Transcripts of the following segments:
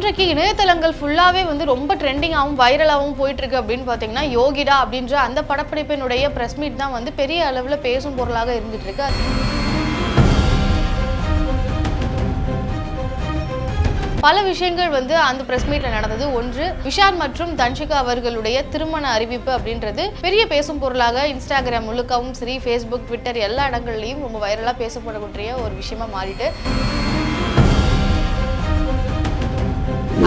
இன்றைக்கு இணையதளங்கள் ஃபுல்லாகவே வந்து ரொம்ப ட்ரெண்டிங்காகவும் வைரலாகவும் போயிட்டுருக்கு அப்படின்னு பார்த்தீங்கன்னா யோகிடா அப்படின்ற அந்த படப்பிடிப்பினுடைய ப்ரெஸ் மீட் தான் வந்து பெரிய அளவில் பேசும் பொருளாக இருந்துகிட்ருக்கு பல விஷயங்கள் வந்து அந்த பிரஸ் மீட்ல நடந்தது. ஒன்று விஷால் மற்றும் தன்ஷிகா அவர்களுடைய திருமண அறிவிப்பு அப்படின்றது பெரிய பேசும் பொருளாக இன்ஸ்டாகிராம் முழுக்கவும் சரி ஃபேஸ்புக் ட்விட்டர் எல்லா இடங்கள்லையும் ரொம்ப வைரலாக பேசப்படக்கூடிய ஒரு விஷயமா மாறிட்டு.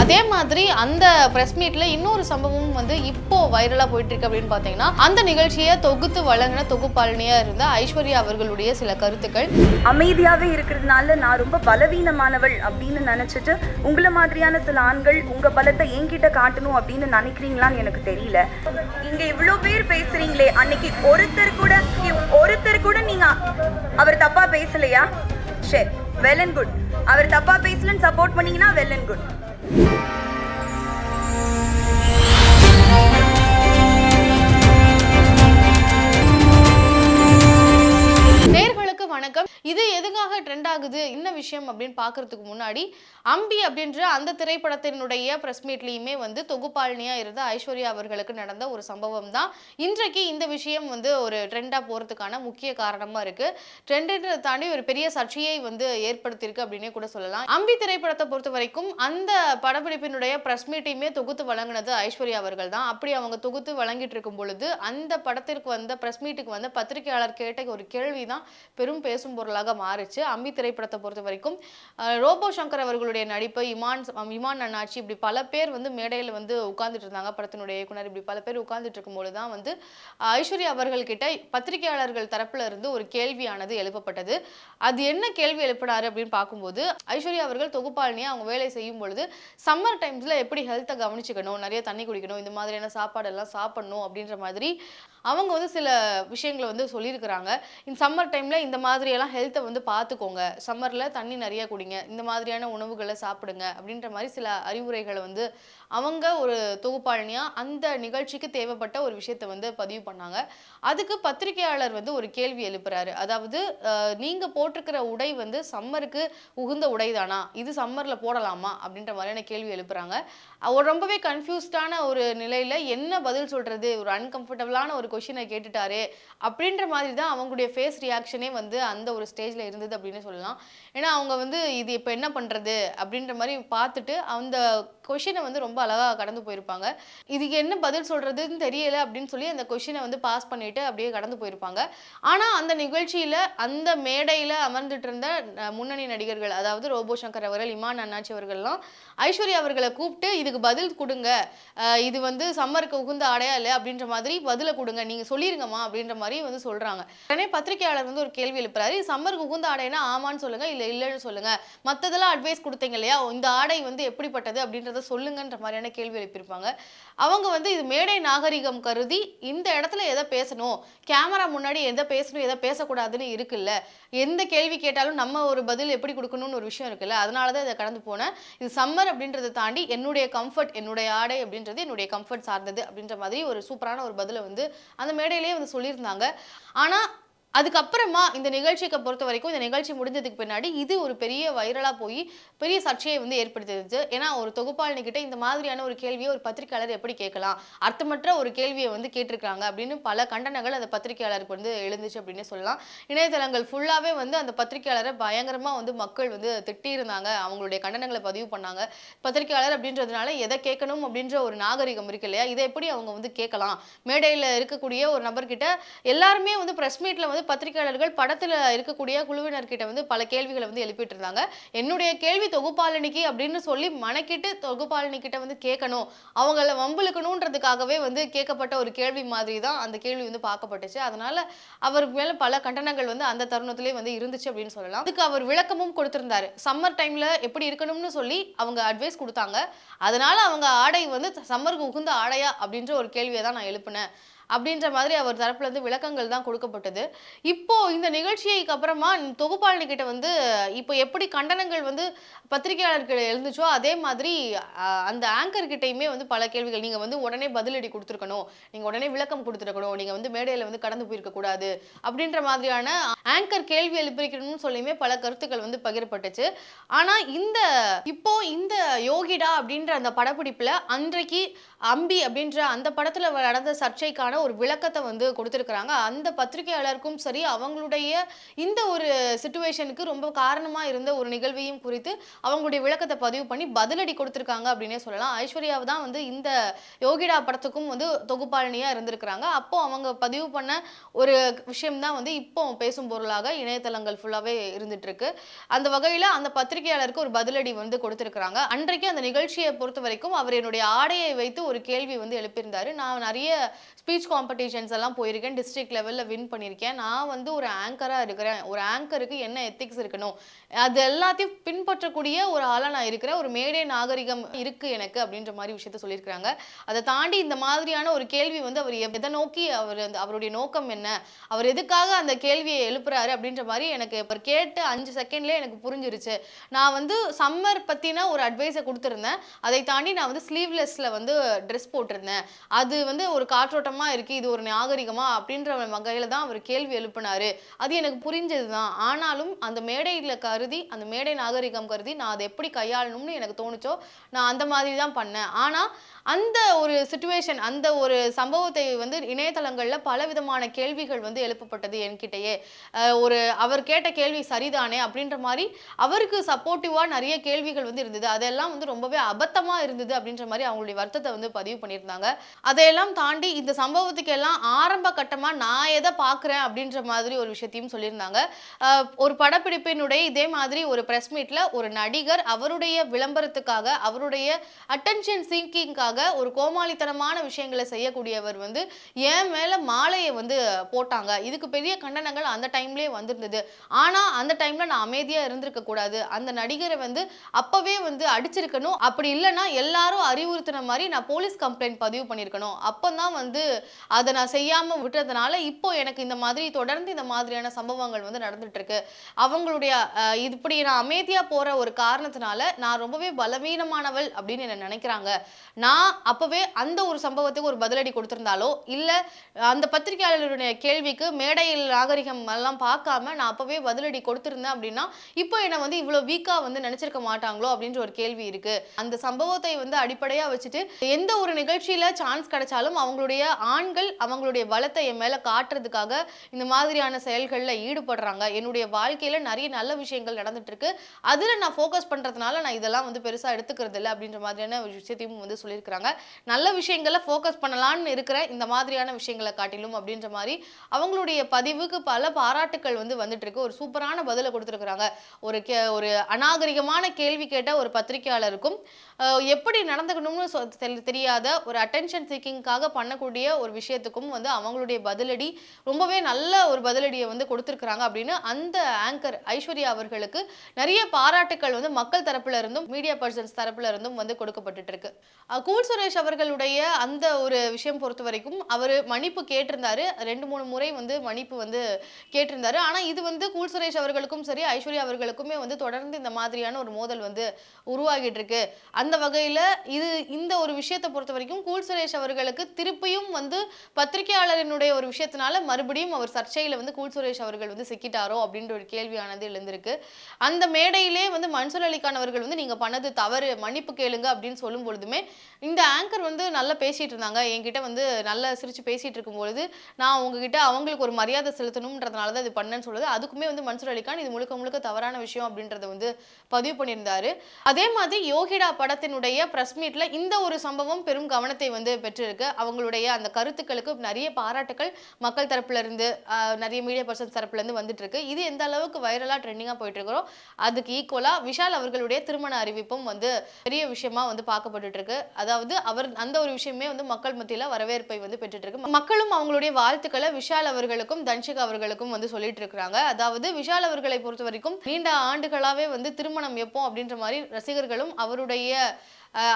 அதே மாதிரி அந்த பிரஸ் மீட்ல இன்னொரு சம்பவம் வந்து இப்போ வைரலா போயிட்டு இருக்கு அப்படின்னு பாத்தீங்கன்னா அந்த நிகழ்ச்சியை தொகுத்து வழங்கின தொகுப்பாளனியா இருந்த ஐஸ்வர்யா அவர்களுடைய சில கருத்துக்கள். அமைதியாவே இருக்கிறதுனால நான் ரொம்ப பலவீனமானவள் அப்படின்னு நினைச்சிட்டு உங்களை மாதிரியான சில ஆண்கள் உங்க பலத்தை என்கிட்ட காட்டணும் அப்படின்னு நினைக்கிறீங்களான்னு எனக்கு தெரியல. இங்க இவ்வளோ பேர் பேசுறீங்களே அன்னைக்கு ஒருத்தர் கூட ஒருத்தர் கூட நீங்க அவர் தப்பா பேசலையா? சரி வெல் அண்ட் குட் அவர் தப்பா பேசலன்னு சப்போர்ட் பண்ணீங்கன்னா வெல் அண்ட் குட் வணக்கம். இது எதுக்காக ட்ரெண்ட் ஆகுது? என்ன விஷயம் அப்படின்னு பார்க்கறதுக்கு முன்னாடி அம்பி அப்படின்ற அந்த திரைப்படத்தினுடைய ப்ரெஸ் மீட்லேயுமே வந்து தொகுப்பாளினியாக இருந்த ஐஸ்வர்யா அவர்களுக்கு நடந்த ஒரு சம்பவம் தான். இன்றைக்கு இந்த விஷயம் வந்து ஒரு ட்ரெண்டாக போகிறதுக்கான முக்கிய காரணமாக இருக்கு. ட்ரெண்டுன்றதை தாண்டி ஒரு பெரிய சர்ச்சையை வந்து ஏற்படுத்தியிருக்கு அப்படின்னே கூட சொல்லலாம். அம்பி திரைப்படத்தை பொறுத்த வரைக்கும் அந்த படப்பிடிப்பினுடைய ப்ரெஸ் மீட்டையுமே தொகுத்து வழங்கினது ஐஸ்வர்யா அவர்கள் தான். அப்படி அவங்க தொகுத்து வழங்கிட்டு இருக்கும் பொழுது அந்த படத்திற்கு வந்த ப்ரெஸ் மீட்டுக்கு வந்த பத்திரிகையாளர் கேட்ட ஒரு கேள்வி தான் பெரும் பேசும் பொருளாக மாறுச்சு. அம்பி திரைப்படத்தை பொறுத்த வரைக்கும் ரோபோ சங்கர் அவர்களுடைய நடிப்பு இமான் இமான் அண்ணாச்சி இப்படி பல பேர் வந்து மேடையில் வந்து உட்கார்ந்துட்டு இருந்தாங்க. படத்தினுடைய இயக்குனர் இப்படி பல பேர் உட்கார்ந்துட்டு இருக்கும்போது தான் வந்து ஐஸ்வர்யா அவர்கள் கிட்ட பத்திரிகையாளர்கள் தரப்புல இருந்து ஒரு கேள்வியானது எழுப்பப்பட்டது. அது என்ன கேள்வி எழுப்பினாரு அப்படின்னு பார்க்கும்போது ஐஸ்வர்யா அவர்கள் தொகுப்பாளினியை அவங்க வேலை செய்யும் பொழுது சம்மர் டைம்ஸில் எப்படி ஹெல்த்தை கவனிச்சுக்கணும்? நிறைய தண்ணி குடிக்கணும்? இந்த மாதிரியான சாப்பாடெல்லாம் சாப்பிடணும்? அப்படின்ற மாதிரி அவங்க வந்து சில விஷயங்களை வந்து சொல்லியிருக்கிறாங்க. இந்த சம்மர் டைமில் இந்த மாதிரியெல்லாம் ஹெல்த்தை வந்து பார்த்துக்கோங்க சம்மரில் தண்ணி நிறைய குடிங்க. இந்த மாதிரியான உணவுகளை சாப்பிடுங்க அப்படின்ற மாதிரி சில அறிவுரைகளை வந்து அவங்க ஒரு தொகுப்பாளினியாக அந்த நிகழ்ச்சிக்கு தேவைப்பட்ட ஒரு விஷயத்தை வந்து பதிவு பண்ணாங்க. அதுக்கு பத்திரிகையாளர் வந்து ஒரு கேள்வி எழுப்புறாரு. அதாவது நீங்கள் போட்டிருக்கிற உடை வந்து சம்மருக்கு உகுந்த உடை தானா இது சம்மரில் போடலாமா? அப்படின்ற மாதிரியான கேள்வி எழுப்புறாங்க. அவர் ரொம்பவே கன்ஃபியூஸ்டான ஒரு நிலையில் என்ன பதில் சொல்கிறது ஒரு அன்கம்ஃபர்டபுளான ஒரு கொஷினை கேட்டுட்டாரு. அப்படின்ற மாதிரி தான் அவங்களுடைய ஃபேஸ் ரியாக்ஷனே வந்து அந்த ஒரு ஸ்டேஜில் இருந்தது அப்படின்னு சொல்லலாம். ஏன்னா அவங்க வந்து இது இப்போ என்ன பண்ணுறது அப்படின்ற மாதிரி பார்த்துட்டு அந்த கொஷினை வந்து ரொம்ப அழகாக கடந்து போயிருப்பாங்க. இதுக்கு என்ன பதில் சொல்கிறதுன்னு தெரியலை அப்படின்னு சொல்லி அந்த கொஷினை வந்து பாஸ் பண்ணிவிட்டு அப்படியே கடந்து போயிருப்பாங்க. ஆனால் அந்த நிகழ்ச்சியில் அந்த மேடையில் அமர்ந்துட்டு இருந்த முன்னணி நடிகர்கள் அதாவது ரோபோ சங்கர் அவர்கள் இமான் அண்ணாச்சி அவர்கள்லாம் ஐஸ்வர்யா அவர்களை கூப்பிட்டு இதுக்கு பதில் கொடுங்க. இது வந்து சம்மருக்கு உகுந்த ஆடையா இல்லை? அப்படின்ற மாதிரி பதிலை கொடுங்க. நீங்கள் சொல்லிருங்கம்மா அப்படின்ற மாதிரி வந்து சொல்கிறாங்க உடனே பத்திரிகையாளர் வந்து ஒரு கேள்வி எழுப்புறாரு. சம்மருக்கு உகுந்த ஆடைனா ஆமான்னு சொல்லுங்கள் இல்லை இல்லைன்னு சொல்லுங்கள் மற்றதெல்லாம் அட்வைஸ் கொடுத்தீங்க இல்லையா? இந்த ஆடை வந்து எப்படிப்பட்டது அப்படின்றத சொல்லுங்கன்ற மாதிரியான கேள்வி எழுப்பியிருப்பாங்க. அவங்க வந்து இது மேடை நாகரிகம் கருதி இந்த இடத்துல எதை பேசணும்? கேமரா முன்னாடி எதை பேசணும்? எதை பேசக்கூடாதுன்னு இருக்குல்ல. எந்த கேள்வி கேட்டாலும் நம்ம ஒரு பதில் எப்படி கொடுக்கணும்னு ஒரு விஷயம் இருக்குல்ல. அதனால தான் இதை கடந்து போனேன். இது சம்மர் அப்படின்றத தாண்டி என்னுடைய கம்ஃபர்ட் என்னுடைய ஆடை அப்படின்றது என்னுடைய கம்ஃபர்ட் சார்ந்தது அப்படின்ற மாதிரி ஒரு சூப்பரான ஒரு பதிலை வந்து அந்த மேடையிலேயே வந்து சொல்லியிருந்தாங்க. ஆனால் அதுக்கப்புறமா இந்த நிகழ்ச்சிக்கு பொறுத்த வரைக்கும் இந்த நிகழ்ச்சி முடிஞ்சதுக்கு பின்னாடி இது ஒரு பெரிய வைரலாக போய் பெரிய சர்ச்சையை வந்து ஏற்படுத்திடுச்சு. ஏன்னா ஒரு தொகுப்பாளின்கிட்ட இந்த மாதிரியான ஒரு கேள்வியை ஒரு பத்திரிக்கையாளர் எப்படி கேட்கலாம்? அர்த்தமற்ற ஒரு கேள்வியை வந்து கேட்டிருக்காங்க அப்படின்னு பல கண்டனங்கள் அந்த பத்திரிக்கையாளருக்கு வந்து எழுந்துச்சு அப்படின்னு சொல்லலாம். இணையதளங்கள் ஃபுல்லாகவே வந்து அந்த பத்திரிக்கையாளரை பயங்கரமாக வந்து மக்கள் வந்து திட்டியிருந்தாங்க. அவங்களுடைய கண்டனங்களை பதிவு பண்ணாங்க. பத்திரிக்கையாளர் அப்படின்றதுனால எதை கேட்கணும் அப்படின்ற ஒரு நாகரிகம் இருக்கு இல்லையா? இதை எப்படி அவங்க வந்து கேட்கலாம்? மேடையில் இருக்கக்கூடிய ஒரு நபர்கிட்ட எல்லாருமே வந்து ப்ரெஸ் மீட்டில் வந்து பத்திரிகையாளர்கள் படத்தில் இருக்கக்கூடிய குழுவினர்கிட்ட வந்து பல கேள்விகளை வந்து எழுப்பிட்டு இருந்தாங்க என்னுடைய கேள்வி தொகுப்பாளினிக்கு அப்படின்னு சொல்லி மனக்கிட்டு தொகுப்பாளினிக்கிட்ட வந்து கேட்கணும். அவங்கள வம்புழுக்கணுன்றதுக்காகவே வந்து கேட்கப்பட்ட ஒரு கேள்வி மாதிரி தான் அந்த கேள்வி வந்து பார்க்கப்பட்டுச்சு. அதனால அவருக்கு மேலே பல கண்டனங்கள் வந்து அந்த தருணத்திலே வந்து இருந்துச்சு அப்படின்னு சொல்லலாம். அதுக்கு அவர் விளக்கமும் கொடுத்திருந்தாரு. சம்மர் டைம்ல எப்படி இருக்கணும்னு சொல்லி அவங்க அட்வைஸ் கொடுத்தாங்க. அதனால அவங்க ஆடை வந்து சம்மருக்கு உகுந்த ஆடையா அப்படின்ற ஒரு கேள்வியை தான் நான் எழுப்பினேன். அப்படின்ற மாதிரி அவர் தரப்புலேருந்து விளக்கங்கள் தான் கொடுக்கப்பட்டது. இப்போ இந்த நிகழ்ச்சிக்கு அப்புறமா தொகுப்பாளினி கிட்ட வந்து இப்போ எப்படி கண்டனங்கள் வந்து பத்திரிகையாளர்கள் எழுந்துச்சோ அதே மாதிரி அந்த ஆங்கர் கிட்டையுமே வந்து பல கேள்விகள். நீங்க வந்து உடனே பதிலடி கொடுத்துருக்கணும். நீங்க உடனே விளக்கம் கொடுத்துருக்கணும். நீங்க வந்து மேடையில வந்து கடந்து போயிருக்க கூடாது அப்படின்ற மாதிரியான ஆங்கர் கேள்வி எழுப்பிக்கணும்னு சொல்லியுமே பல கருத்துக்கள் வந்து பகிரப்பட்டுச்சு. ஆனா இந்த இப்போ இந்த யோகிடா அப்படின்ற அந்த படப்பிடிப்புல அன்றைக்கு அம்பி அப்படின்ற அந்த படத்துல நடந்த சர்ச்சைக்கான ஒரு விளக்கத்தை வந்து கொடுத்துருக்குறாங்க. அந்த பத்திரிகையாளருக்கும் சரி அவங்களுடைய இந்த ஒரு சுச்சுவேஷனுக்கு ரொம்ப காரணமாக இருந்த ஒரு நிகழ்வையும் குறித்து அவங்களுடைய விளக்கத்தை பதிவு பண்ணி பதிலடி கொடுத்துருக்காங்க அப்படின்னே சொல்லலாம். ஐஸ்வர்யாவை தான் வந்து இந்த யோகிடா படத்துக்கும் வந்து தொகுப்பாளினியாக இருந்திருக்கிறாங்க. அப்போ அவங்க பதிவு பண்ண ஒரு விஷயம் தான் வந்து இப்போ பேசும் பொருளாக இணையதளங்கள் ஃபுல்லாகவே இருந்துட்டுருக்கு. அந்த வகையில் அந்த பத்திரிகையாளருக்கு ஒரு பதிலடி வந்து கொடுத்துருக்குறாங்க. அன்றைக்கு அந்த நிகழ்ச்சியை பொறுத்த வரைக்கும் அவர் என்னுடைய ஆடையை வைத்து ஒரு கேள்வி வந்து எழுப்பியிருந்தாரு. நான் நிறைய ஸ்பீச் காம்படிஷன்ஸ் எல்லாம் போயிருக்கேன். டிஸ்ட்ரிக்ட் லெவலில் வின் பண்ணியிருக்கேன். நான் வந்து ஒரு ஆங்கராக இருக்கிறேன். ஒரு ஆங்கருக்கு என்ன எத்திக்ஸ் இருக்கணும்? அது எல்லாத்தையும் பின்பற்றக்கூடிய ஒரு ஆளாக நான் இருக்கிறேன். ஒரு மேடை நாகரிகம் இருக்குது எனக்கு அப்படின்ற மாதிரி விஷயத்த சொல்லியிருக்கிறாங்க. அதை தாண்டி இந்த மாதிரியான ஒரு கேள்வி வந்து அவர் எதை நோக்கி அவர் அவருடைய நோக்கம் என்ன? அவர் எதுக்காக அந்த கேள்வியை எழுப்புறாரு அப்படின்ற மாதிரி எனக்கு இப்போ கேட்டு அஞ்சு செகண்ட்லேயே எனக்கு புரிஞ்சிருச்சு. நான் வந்து சம்மர் பற்றின ஒரு அட்வைஸை கொடுத்துருந்தேன். அதை தாண்டி நான் வந்து ஸ்லீவ்லெஸ்ஸில் வந்து ட்ரெஸ் போட்டிருந்தேன். அது வந்து ஒரு காற்றோட்டமாக இருக்குது இது ஒரு நாகரிகமா? அப்படின்ற வகையில் தான் அவர் கேள்வி எழுப்பினார். அது எனக்கு புரிஞ்சது தான் ஆனாலும் அந்த மேடையில் கருதி அந்த மேடை நாகரிகம் கருதி நான் அதை எப்படி கையாளணும்னு எனக்கு தோணுச்சோ நான் அந்த மாதிரி தான் பண்ணேன். ஆனால் அந்த ஒரு சுச்சுவேஷன் அந்த ஒரு சம்பவத்தை வந்து இணையதளங்களில் பல விதமான கேள்விகள் வந்து எழுப்பப்பட்டது என்கிட்டயே. ஒரு அவர் கேட்ட கேள்வி சரிதானே? அப்படின்ற மாதிரி அவருக்கு சப்போர்ட்டிவாக நிறைய கேள்விகள் வந்து இருந்தது. அதெல்லாம் வந்து ரொம்பவே அபத்தமாக இருந்தது அப்படின்ற மாதிரி அவங்களுடைய வருத்தத்தை வந்து பதிவு பண்ணியிருந்தாங்க. அதையெல்லாம் தாண்டி இந்த சம்பவம் எல்லாம் ஆரம்ப கட்டமாக நான் எதை பார்க்குறேன் அப்படின்ற மாதிரி ஒரு விஷயத்தையும் சொல்லியிருந்தாங்க. ஒரு படப்பிடிப்பினுடைய இதே மாதிரி ஒரு ப்ரெஸ் மீட்டில் ஒரு நடிகர் அவருடைய விளம்பரத்துக்காக அவருடைய அட்டென்ஷன் சீக்கிங்காக ஒரு கோமாளித்தனமான விஷயங்களை செய்யக்கூடியவர் வந்து என் மேலே மாலையை வந்து போட்டாங்க. இதுக்கு பெரிய கண்டனங்கள் அந்த டைம்லேயே வந்திருந்தது. ஆனால் அந்த டைமில் நான் அமைதியாக இருந்திருக்க கூடாது அந்த நடிகரை வந்து அப்போவே வந்து அடிச்சிருக்கணும். அப்படி இல்லைன்னா எல்லாரும் அறிவுறுத்தின மாதிரி நான் போலீஸ் கம்ப்ளைண்ட் பதிவு பண்ணியிருக்கணும். அப்போ தான் வந்து அதை நான் செய்யாம விட்டுறதுனால இப்போ எனக்கு இந்த மாதிரி தொடர்ந்து இந்த மாதிரியான சம்பவங்கள் வந்து நடந்துட்டு இருக்கு அவங்களுடைய இப்படி நான் அமைதியா போற ஒரு காரணத்தினால நான் ரொம்பவே பலவீனமானவள் அப்படின்னு என்ன நினைக்கிறாங்க. நான் அப்பவே அந்த ஒரு சம்பவத்துக்கு ஒரு பதிலடி கொடுத்திருந்தாலோ இல்ல அந்த பத்திரிகையாளருடைய கேள்விக்கு மேடையில் நாகரிகம் எல்லாம் பார்க்காம நான் அப்பவே பதிலடி கொடுத்திருந்தேன் அப்படின்னா இப்போ என்னை வந்து இவ்வளவு வீக்கா வந்து நினைச்சிருக்க மாட்டாங்களோ அப்படின்ற ஒரு கேள்வி இருக்கு. அந்த சம்பவத்தை வந்து அடிப்படையா வச்சுட்டு எந்த ஒரு நிகழ்ச்சியில சான்ஸ் கிடைச்சாலும் அவங்களுடைய ஆண்கள் அவங்களுடைய பலத்தை என் மேலே காட்டுறதுக்காக இந்த மாதிரியான செயல்களில் ஈடுபடுறாங்க. என்னுடைய வாழ்க்கையில் நிறைய நல்ல விஷயங்கள் நடந்துட்டு இருக்கு நான் ஃபோக்கஸ் பண்ணுறதுனால நான் இதெல்லாம் வந்து பெருசாக எடுத்துக்கிறது இல்லை அப்படின்ற மாதிரியான ஒரு விஷயத்தையும் வந்து சொல்லியிருக்கிறாங்க. நல்ல விஷயங்களை ஃபோக்கஸ் பண்ணலான்னு இருக்கிற இந்த மாதிரியான விஷயங்களை காட்டிலும் அப்படின்ற மாதிரி அவங்களுடைய பதிவுக்கு பல பாராட்டுக்கள் வந்து வந்துட்டு இருக்கு ஒரு சூப்பரான பதிலை கொடுத்துருக்குறாங்க. ஒரு கே ஒரு அநாகரிகமான கேள்வி கேட்ட ஒரு பத்திரிகையாளருக்கும் எப்படி நடந்துக்கணும்னு தெரியாத ஒரு அட்டென்ஷன் சீக்கிங்காக பண்ணக்கூடிய ஒரு விஷயத்துக்கும் வந்து அவங்களுடைய பதிலடி ரொம்பவே நல்ல ஒரு பதிலடியை வந்து கொடுத்துருக்குறாங்க அப்படின்னு அந்த ஆங்கர் ஐஸ்வர்யா அவர்களுக்கு நிறைய பாராட்டுக்கள் வந்து மக்கள் தரப்புல இருந்தும் மீடியா பர்சன்ஸ் தரப்புல இருந்தும் வந்து கொடுக்கப்பட்டுட்டு இருக்கு கூல் சுரேஷ் அவர்களுடைய அந்த ஒரு விஷயம் பொறுத்த வரைக்கும் அவர் மன்னிப்பு கேட்டிருந்தாரு. ரெண்டு மூணு முறை வந்து மன்னிப்பு வந்து கேட்டிருந்தாரு. ஆனால் இது வந்து கூல் சுரேஷ் அவர்களுக்கும் சரி ஐஸ்வர்யா அவர்களுக்குமே வந்து தொடர்ந்து இந்த மாதிரியான ஒரு மோதல் வந்து உருவாகிட்டு இருக்கு அந்த வகையில் இது இந்த ஒரு விஷயத்தை பொறுத்த வரைக்கும் கூல் சுரேஷ் அவர்களுக்கு திருப்பியும் வந்து பத்திரிகையாளரினுடைய ஒரு விஷயத்தினால மறுபடியும் அவர் சர்ச்சையில வந்து கூல் சுரேஷ் அவர்கள் வந்து சிக்கிட்டாரோ அப்படின்ற ஒரு கேள்வியானது எழுந்திருக்கு. அந்த மேடையிலே வந்து மன்சூர் அலிகான் அவர்கள் வந்து நீங்க பண்ணது தவறு மன்னிப்பு கேளுங்க அப்படின்னு சொல்லும் பொழுதுமே இந்த ஆங்கர் வந்து நல்லா பேசிட்டு இருந்தாங்க. என்கிட்ட வந்து நல்லா சிரிச்சு பேசிட்டு இருக்கும் பொழுது நான் உங்ககிட்ட அவங்களுக்கு ஒரு மரியாதை செலுத்தணும்ன்றதுனால தான் இது பண்ணேன்னு சொல்லுது அதுக்குமே வந்து மன்சூர் அலிகான் இது முழுக்க முழுக்க தவறான விஷயம் அப்படின்றத வந்து பதிவு பண்ணியிருந்தாரு. அதே மாதிரி யோகிடா படத்தினுடைய பிரஸ் மீட்ல இந்த ஒரு சம்பவம் பெரும் கவனத்தை வந்து பெற்றிருக்கு. அவங்களுடைய அந்த கருத்து கருத்துக்களுக்கு நிறைய பாராட்டுக்கள் மக்கள் தரப்புல இருந்து நிறைய மீடியா பர்சன்ஸ் தரப்புல இருந்து வந்துட்டு இருக்கு இது எந்த அளவுக்கு வைரலா ட்ரெண்டிங்கா போயிட்டு இருக்கிறோம் அதுக்கு ஈக்குவலா விஷால் அவர்களுடைய திருமண அறிவிப்பும் வந்து பெரிய விஷயமா வந்து பார்க்கப்பட்டு இருக்கு அதாவது அவர் அந்த ஒரு விஷயமே வந்து மக்கள் மத்தியில வரவேற்பை வந்து பெற்றுட்டு இருக்கு மக்களும் அவங்களுடைய வாழ்த்துக்களை விஷால் அவர்களுக்கும் தன்ஷிகா அவர்களுக்கும் வந்து சொல்லிட்டு இருக்கிறாங்க அதாவது விஷால் அவர்களை பொறுத்த வரைக்கும் நீண்ட ஆண்டுகளாவே வந்து திருமணம் எப்போ அப்படின்ற மாதிரி ரசிகர்களும் அவருடைய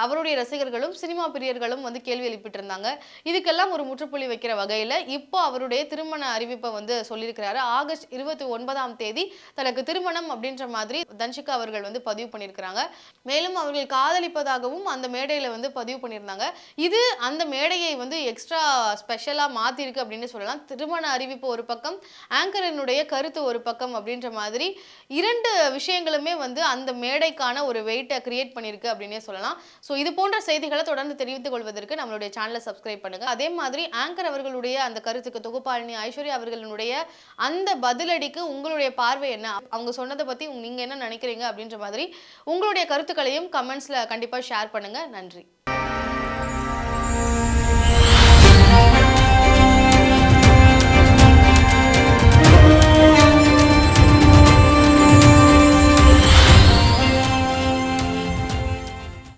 அவருடைய ரசிகர்களும் சினிமா பிரியர்களும் வந்து கேள்வி எழுப்பிட்டு இருந்தாங்க இதுக்கெல்லாம் ஒரு முற்றுப்புள்ளி வைக்கிற வகையில் இப்போ அவருடைய திருமண அறிவிப்பை வந்து சொல்லியிருக்கிறாரு. ஆகஸ்ட் இருபத்தி ஒன்பதாம் தேதி தனக்கு திருமணம் அப்படின்ற மாதிரி தன்ஷிகா அவர்கள் வந்து பதிவு பண்ணியிருக்கிறாங்க. மேலும் அவர்கள் காதலிப்பதாகவும் அந்த மேடையில் வந்து பதிவு பண்ணியிருந்தாங்க. இது அந்த மேடையை வந்து எக்ஸ்ட்ரா ஸ்பெஷலாக மாற்றிருக்கு அப்படின்னு சொல்லலாம். திருமண அறிவிப்பு ஒரு பக்கம் ஆங்கரினுடைய கருத்து ஒரு பக்கம் அப்படின்ற மாதிரி இரண்டு விஷயங்களுமே வந்து அந்த மேடைக்கான ஒரு வெயிட்டை கிரியேட் பண்ணியிருக்கு அப்படின்னே சொல்லலாம். ஸோ இது போன்ற செய்திகளை தொடர்ந்து தெரிவித்துக் கொள்வதற்கு நம்மளுடைய சேனலை சப்ஸ்கிரைப் பண்ணுங்க. அதே மாதிரி ஆங்கர் அவர்களுடைய அந்த கருத்துக்கு தொகுப்பாளினி ஐஸ்வர்யா அவர்களுடைய அந்த பதிலடிக்கு உங்களுடைய பார்வை என்ன? அவங்க சொன்னதை பற்றி நீங்கள் என்ன நினைக்கிறீங்க அப்படின்ற மாதிரி உங்களுடைய கருத்துக்களையும் கமெண்ட்ஸில் கண்டிப்பாக ஷேர் பண்ணுங்க. நன்றி.